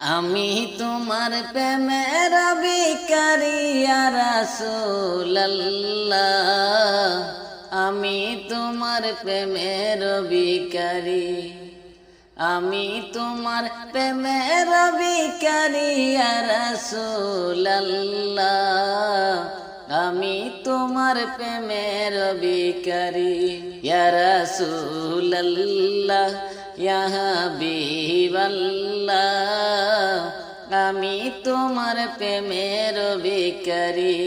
আমি তোমার প্রেমের বিকারিয়া রাসূলুল্লাহ। আমি তোমার প্রেমের বিকারি আমি তোমার প্রেমের বিকারিয়া রাসূলুল্লাহ। আমি তোমার প্রেমের বিকারি ইয়া রাসূলুল্লাহ। ইয়া আমি তোমার প্রেমের বিকারি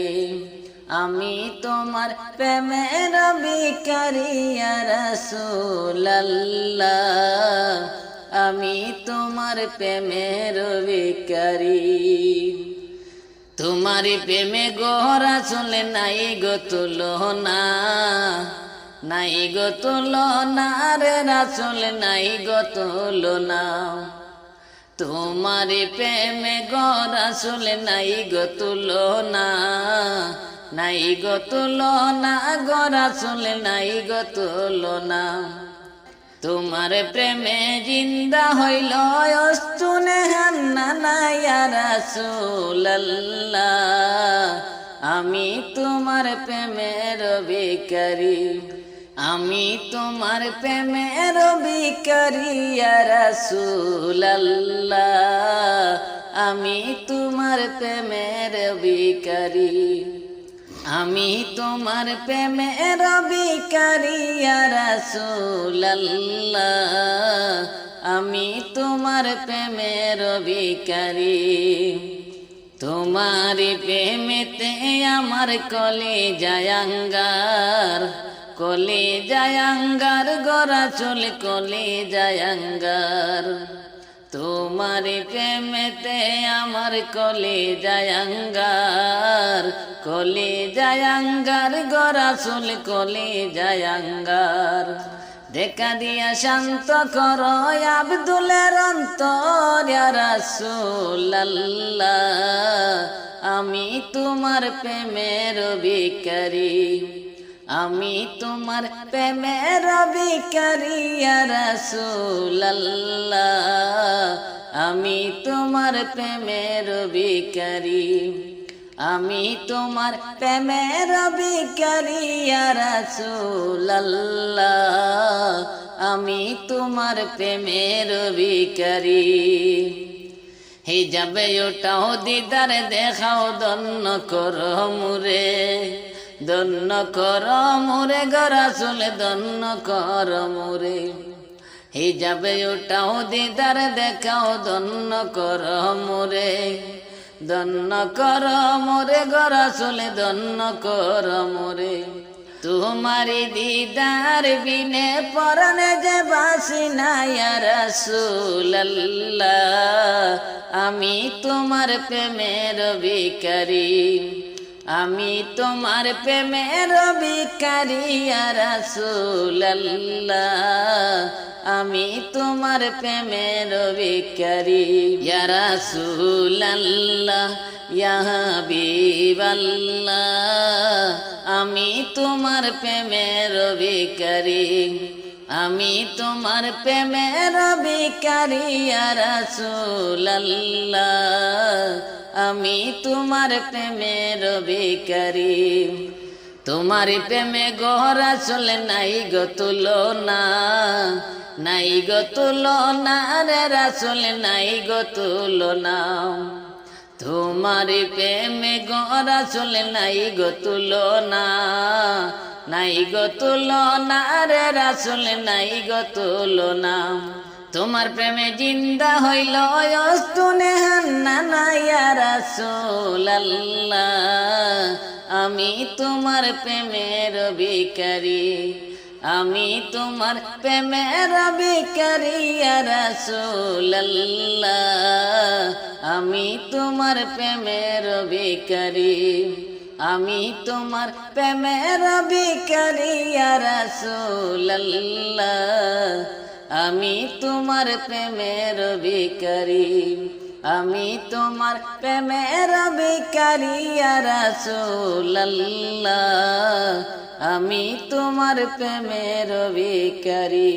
আমি তোমার প্রেমের বিকারি রাসূলুল্লাহ। আমি তোমার প্রেমের বিকারি তোমার প্রেমে গোহরা চলে নাই গো তুলো না নাই গো তুলো না রে রাসুল, নাই গো তুলো না তোমার প্রেমে গোরা চলে নাই গো তুলো না নাই গো তুলো না গোরা চলে নাই গো তুলো না তোমার প্রেমে জিন্দা হইল অস্তুনে রাসূলুল্লাহ। আমি তোমার প্রেমের বিকারি আমি তোমার প্রেমের বিকারি রাসূলুল্লাহ। আমি তোমার প্রেমের বিকারি আমি তোমার প্রেমের বিকারি রাসূলুল্লাহ। আমি তোমার প্রেমের বিকারি তোমার প্রেমেতে আমার কলে জায়াঙ্গার কলে জায়াঙ্গার গড়া চলে কলে জায়াঙ্গার তোমার প্রেমেতে আমার কলে জায়াঙ্গার কলে জায়াঙ্গার গড়া চুল কলে জায়াঙ্গার দেখা দিয়া শান্ত কর, আব্দুলের অন্তর রাসূলুল্লাহ, আমি তোমার প্রেমের বিকারি আমি তোমার প্রেমের বিকারি রাসূলুল্লাহ। আমি তোমার প্রেমের বিকারি আমি তোমার প্রেমের বিকারি রাসূলুল্লাহ। আমি তোমার প্রেমের বিকারি হে যাবে ওটাও দিদার দেখাও দন্ন কর মুরে দন্ন কর মোরে গরা চলে দন্ন কর মুরে। হে যাবে ওটাও দিদার, দেখাও দন্ন কর মুরে। দন্ন কর মোরে গরা চলে দন্ন কর মোরে। তোমারি দিদার বিনে পরনে যে বাসি রাসূলুল্লাহ। আমি তোমার প্রেমের বিকারি আমি তোমার প্রেমের বিকারি রাসূলুল্লাহ। আমি তোমার প্রেমের বিকারি রাসূলুল্লাহ, ইয়া হাবিবাল্লাহ। আমি তোমার প্রেমের বিকারি আমি তোমার প্রেমের বিকারি রাসূলুল্লাহ। আমি তোমার প্রেমের বিকারি তোমার প্রেমে গহরা চলে, নাই গতুল না নাই গতুল তুলো না রে রাসুল, নাই গতুল তুলো না তোমার প্রেমে গহরা চলে, নাই গতুল না নাই গো তুলো না রে রাসুল, নাই গো তুলো না তোমার প্রেমে জিন্দা হইল অস্তুনে হান্না নাইয়া রাসূলুল্লাহ আমি তোমার প্রেমের বিকারি আমি তোমার প্রেমের বিকারি রাসূলুল্লাহ আমি তোমার প্রেমের বিকারি আমি তোমার প্রেমের বিকারি রাসূলুল্লাহ। আমি তোমার প্রেমের বিকারি আমি তোমার প্রেমের বিকারি রাসূলুল্লাহ। আমি তোমার প্রেমের বিকারি